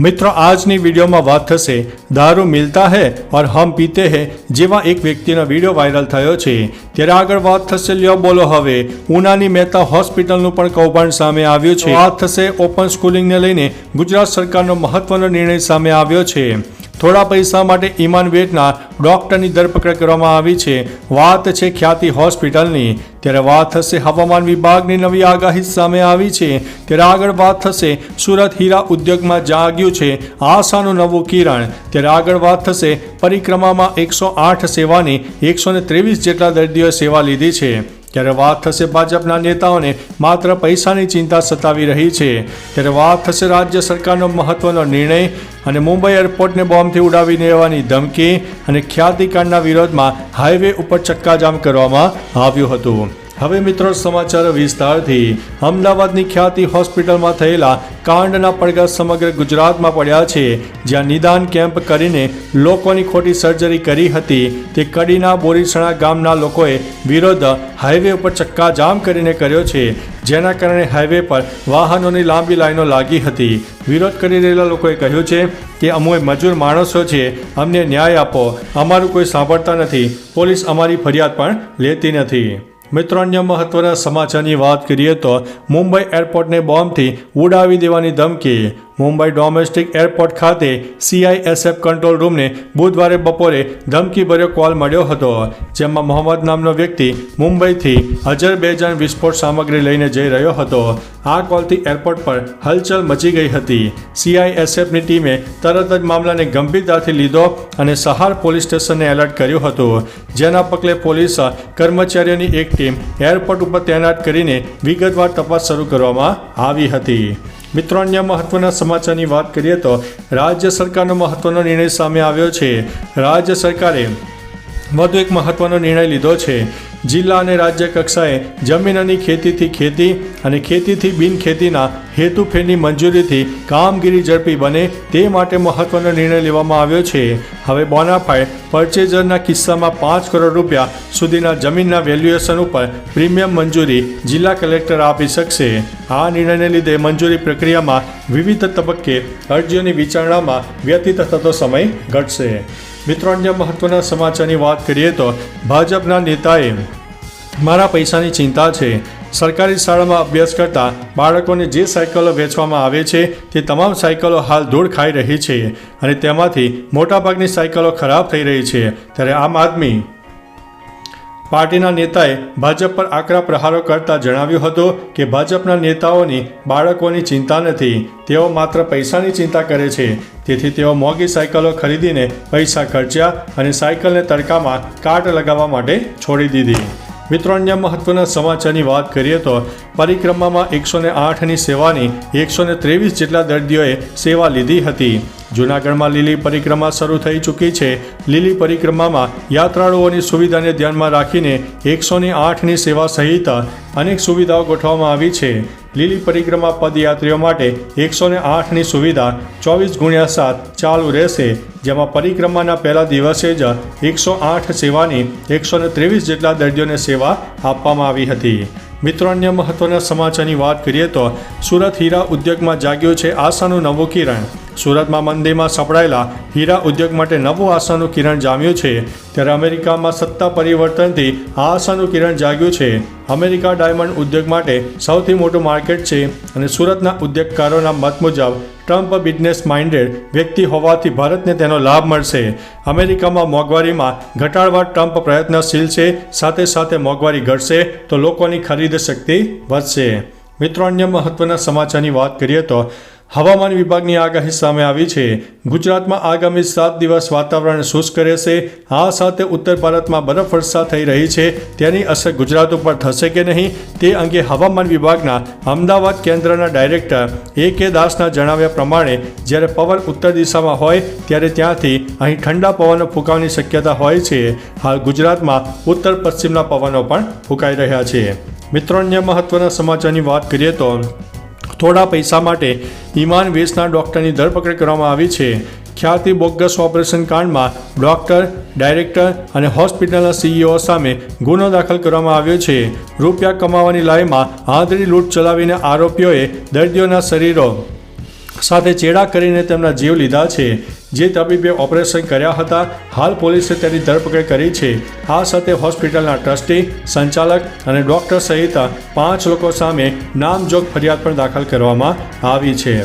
મિત્રો, આજની વિડીયોમાં વાત થશે, દારૂ મિલતા હૈ ઓર હમ પીતે હૈ, જેવા એક વ્યક્તિનો વીડિયો વાયરલ થયો છે. ત્યારે આગળ વાત થશે, લ્યો બોલો હવે. ઉનાની મહેતા હોસ્પિટલનું પણ કૌભાંડ સામે આવ્યું છે. વાત થશે, ઓપન સ્કૂલિંગને લઈને ગુજરાત સરકારનો મહત્વનો નિર્ણય સામે આવ્યો છે. થોડા પૈસા માટે ઇમાન વેટના ડોક્ટરની ધરપકડ કરવામાં આવી છે. વાત છે ખ્યાતિ હોસ્પિટલની. ત્યારે વાત થશે હવામાન વિભાગની નવી આગાહી સામે આવી છે. ત્યારે આગળ વાત થશે સુરત હીરા ઉદ્યોગમાં જાગ્યું છે આશાનું નવું કિરણ. ત્યારે આગળ વાત થશે પરિક્રમામાં એકસો આઠ સેવાની એકસો ત્રેવીસ જેટલા દર્દીઓએ સેવા લીધી છે. ત્યારે વાત થશે ભાજપના નેતાઓને માત્ર પૈસાની ચિંતા સતાવી રહી છે. ત્યારે વાત થશે રાજ્ય સરકારનો મહત્વનો નિર્ણય અને મુંબઈ એરપોર્ટને બોમ્બથી ઉડાવી દેવાની ધમકી અને ખ્યાતિકાંડના વિરોધમાં હાઈવે ઉપર ચક્કાજામ કરવામાં આવ્યું હતું. હવે મિત્રો સમાચાર વિસ્તારથી અમદાવાદની ખ્યાતિ હોસ્પિટલમાં થયેલા કાંડના પડઘા સમગ્ર ગુજરાતમાં પડ્યા છે. જ્યાં નિદાન કેમ્પ કરીને લોકોની ખોટી સર્જરી કરી હતી. તે કડીના બોરીસણા ગામના લોકોએ વિરોધ હાઈવે ઉપર ચક્કાજામ કરીને કર્યો છે. જેના કારણે હાઈવે પર વાહનોની લાંબી લાઈનો લાગી હતી. વિરોધ કરી રહેલા લોકોએ કહ્યું છે કે અમે મજૂર માણસો છે. અમને ન્યાય આપો. અમારું કોઈ સાંભળતા નથી. પોલીસ અમારી ફરિયાદ પણ લેતી નથી. મિત્રો અન્ય મહત્વના સમાચારની વાત કરીએ તો મુંબઈ એરપોર્ટને બોમ્બથી ઉડાવી દેવાની ધમકી મુંબઈ ડોમેસ્ટિક એરપોર્ટ ખાતે સીઆઈએસએફ કંટ્રોલ રૂમને બુધવારે બપોરે ધમકીભર્યો કોલ મળ્યો હતો, જેમાં મોહમ્મદ નામનો વ્યક્તિ મુંબઈથી અજરબેજાન વિસ્ફોટ સામગ્રી લઈને જઈ રહ્યો હતો. આ કોલથી એરપોર્ટ પર હલચલ મચી ગઈ હતી. સીઆઈએસએફની ટીમે તરત જ મામલાને ગંભીરતાથી લીધો અને સહાર પોલીસ સ્ટેશનને એલર્ટ કર્યું હતું. જેના પગલે પોલીસ કર્મચારીઓની એક ટીમ એરપોર્ટ ઉપર તૈનાત કરીને વિગતવાર તપાસ શરૂ કરવામાં આવી હતી. મિત્રો, અન્ય મહત્વના સમાચારની વાત કરીએ તો રાજ્ય સરકારનો મહત્વનો નિર્ણય સામે આવ્યો છે. રાજ્ય સરકારે વધુ એક મહત્વનો નિર્ણય લીધો છે. જિલ્લા અને રાજ્ય કક્ષાએ જમીનની ખેતીથી ખેતી અને ખેતીથી બિનખેતીના હેતુફેરની મંજૂરીથી કામગીરી ઝડપી બને તે માટે મહત્વનો નિર્ણય લેવામાં આવ્યો છે. હવે બોનાફાઇડ પરચેઝરના કિસ્સામાં પાંચ કરોડ રૂપિયા સુધીના જમીનના વેલ્યુએશન ઉપર પ્રીમિયમ મંજૂરી જિલ્લા કલેક્ટર આપી શકશે. આ નિર્ણયને લીધે મંજૂરી પ્રક્રિયામાં વિવિધ તબક્કે અરજીઓની વિચારણામાં વ્યતીત થતો સમય ઘટશે. મિત્રો, અન્ય મહત્વના સમાચારની વાત કરીએ તો ભાજપના નેતાએ મારા પૈસાની ચિંતા છે. સરકારી શાળામાં અભ્યાસ કરતા બાળકોને જે સાયકલો વેચવામાં આવે છે, તે તમામ સાયકલો હાલ ધૂળ ખાઈ રહી છે અને તેમાંથી મોટાભાગની સાયકલો ખરાબ થઈ રહી છે. ત્યારે આમ આદમી પાર્ટીના નેતાએ ભાજપ પર આકરા પ્રહારો કરતા જણાવ્યું હતું કે ભાજપના નેતાઓની બાળકોની ચિંતા નથી, તેઓ માત્ર પૈસાની ચિંતા કરે છે. તેથી તેઓ મોંઘી સાયકલો ખરીદીને પૈસા ખર્ચ્યા અને સાયકલને તડકામાં કાટ લગાવવા માટે છોડી દીધી. મિત્રો, અન્ય મહત્વના સમાચારની વાત કરીએ તો પરિક્રમામાં એકસો ને આઠની સેવાની એકસો ને ત્રેવીસ જેટલા દર્દીઓએ સેવા લીધી હતી. જૂનાગઢમાં લીલી પરિક્રમા શરૂ થઈ ચૂકી છે. લીલી પરિક્રમામાં યાત્રાળુઓની સુવિધાને ધ્યાનમાં રાખીને એકસોની આઠની સેવા સહિત અનેક સુવિધાઓ ગોઠવવામાં આવી છે. લીલી પરિક્રમા પદયાત્રીઓ માટે એકસો ને આઠની સુવિધા ચોવીસ ગુણ્યા સાત ચાલુ રહેશે. જેમાં પરિક્રમાના પહેલા દિવસે જ એકસો આઠ સેવાની એકસો ત્રેવીસ જેટલા દર્દીઓને સેવા આપવામાં આવી હતી. મિત્રો, અન્ય મહત્વના સમાચારની વાત કરીએ તો સુરત હીરા ઉદ્યોગમાં જાગ્યું છે આશાનું નવું કિરણ. સુરતમાં મંદીમાં સપડાયેલા હીરા ઉદ્યોગ માટે નવું આશાનું કિરણ જામ્યું છે. ત્યારે અમેરિકામાં સત્તા પરિવર્તનથી આ આશાનું કિરણ જાગ્યું છે. અમેરિકા ડાયમંડ ઉદ્યોગ માટે સૌથી મોટું માર્કેટ છે અને સુરતના ઉદ્યોગકારોના મત મુજબ ટ્રમ્પ બિઝનેસ માઇન્ડેડ વ્યક્તિ હોવાથી ભારતને તેનો લાભ મળશે. અમેરિકામાં મોંઘવારીમાં ઘટાડવા ટ્રમ્પ પ્રયત્નશીલ છે, સાથે સાથે મોંઘવારી ઘટશે તો લોકોની ખરીદ શક્તિ વધશે. મિત્રો, અન્ય મહત્વના સમાચારની વાત કરીએ તો હવામાન વિભાગની આગાહી સામે આવી છે. ગુજરાતમાં આગામી સાત દિવસ વાતાવરણ શુષ્ક રહેશે. આ સાથે ઉત્તર ભારતમાં બરફવર્ષા થઈ રહી છે. તેની અસર ગુજરાત ઉપર થશે કે નહીં તે અંગે હવામાન વિભાગના અમદાવાદ કેન્દ્રના ડાયરેક્ટર એ કે દાસના જણાવ્યા પ્રમાણે જ્યારે પવન ઉત્તર દિશામાં હોય ત્યારે ત્યાંથી અહીં ઠંડા પવનો ફૂંકાવાની શક્યતા હોય છે. હાલ ગુજરાતમાં ઉત્તર પશ્ચિમના પવનો પણ ફૂંકાઈ રહ્યા છે. મિત્રો, અન્ય મહત્વના સમાચારની વાત કરીએ તો થોડા પૈસા માટે ઈમાન વેસના ડૉક્ટરની ધરપકડ કરવામાં આવી છે. ખ્યાતિ બોગસ ઓપરેશન કાંડમાં ડૉક્ટર, ડાયરેક્ટર અને હોસ્પિટલના સીઈઓ સામે ગુનો દાખલ કરવામાં આવ્યો છે. રૂપિયા કમાવાની લાઈમાં આંધળી લૂંટ ચલાવીને આરોપીઓએ દર્દીઓના શરીરો સાથે ચેડા કરીને તેમના જીવ લીધા છે. જે તબીબે ઓપરેશન કર્યા હતા, હાલ પોલીસે તેની ધરપકડ કરી છે. આ સાથે હોસ્પિટલના ટ્રસ્ટી, સંચાલક અને ડોક્ટર સહિત પાંચ લોકો સામે નામજોગ ફરિયાદ પણ દાખલ કરવામાં આવી છે.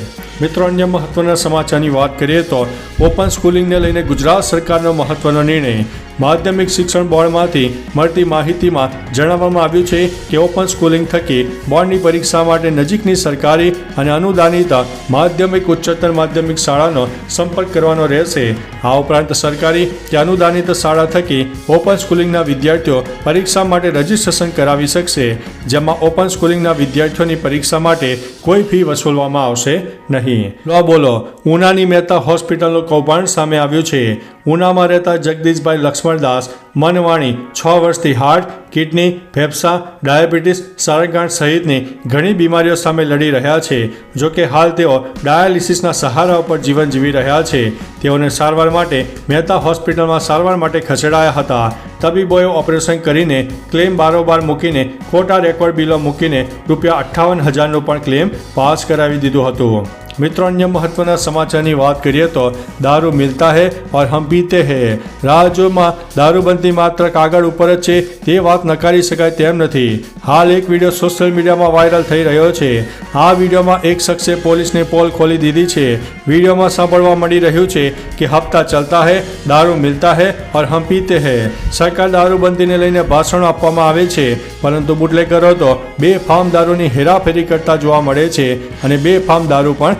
મિત્રો, અન્ય મહત્વના સમાચારની વાત કરીએ તો ઓપન સ્કૂલિંગને લઈને ગુજરાત સરકારનો મહત્વનો નિર્ણય માધ્યમિક શિક્ષણ બોર્ડમાંથી મળતી માહિતીમાં જણાવવામાં આવ્યું છે કે ઓપન સ્કૂલિંગ થકી બોર્ડની પરીક્ષા માટે નજીકની સરકારી અને અનુદાનિત માધ્યમિક ઉચ્ચતર માધ્યમિક શાળાનો સંપર્ક કરવાનો રહેશે. આ ઉપરાંત સરકારી કે અનુદાનિત શાળા થકી ઓપન સ્કૂલિંગના વિદ્યાર્થીઓ પરીક્ષા માટે રજીસ્ટ્રેશન કરાવી શકશે, જેમાં ઓપન સ્કૂલિંગના વિદ્યાર્થીઓની પરીક્ષા માટે કોઈ ફી વસૂલવામાં આવશે નહીં. લો, બોલો ઉનાની મહેતા હોસ્પિટલનું કૌભાંડ સામે આવ્યું છે. ઉનામાં રહેતા જગદીશભાઈ લક્ષ્મણદાસ, મનવાણી, છ વર્ષથી હાર્ટ, કિડની, ફેફસા, ડાયાબિટીસ સારગાંઠ સહિતની ઘણી બીમારીઓ સામે લડી રહ્યા છે. જો કે હાલ તેઓ ડાયાલિસિસના સહારા ઉપર જીવન જીવી રહ્યા છે. તેઓને સારવાર માટે મહેતા હોસ્પિટલમાં સારવાર માટે ખસેડાયા હતા. તબીબોએ ઓપરેશન કરીને ક્લેમ બારોબાર મૂકીને ખોટા રેકોર્ડ બિલો મૂકીને રૂપિયા અઠ્ઠાવન હજારનો પણ ક્લેમ પાસ કરાવી દીધું હતું. મિત્રો, અન્ય મહત્વના સમાચારની વાત કરીએ તો દારૂ મિલતા હે ઓર હમ પીતે હે. રાજ્યોમાં દારૂબંધી માત્ર કાગળ ઉપર જ છે, તે વાત નકારી શકાય તેમ નથી. હાલ એક વીડિયો સોશિયલ મીડિયામાં વાયરલ થઈ રહ્યો છે. આ વિડીયોમાં એક શખ્સે પોલીસને પોલ ખોલી દીધી છે. વિડીયોમાં સાંભળવા મળી રહ્યું છે કે હપ્તા ચલતા હે, દારૂ મિલતા હે ઓર હમ પીતે હે. સરકાર દારૂબંધીને લઈને ભાષણો આપવામાં આવે છે, પરંતુ બુટલેકરો તો બે ફાર્મ દારૂની હેરાફેરી કરતા જોવા મળે છે અને બે ફાર્મ દારૂ પણ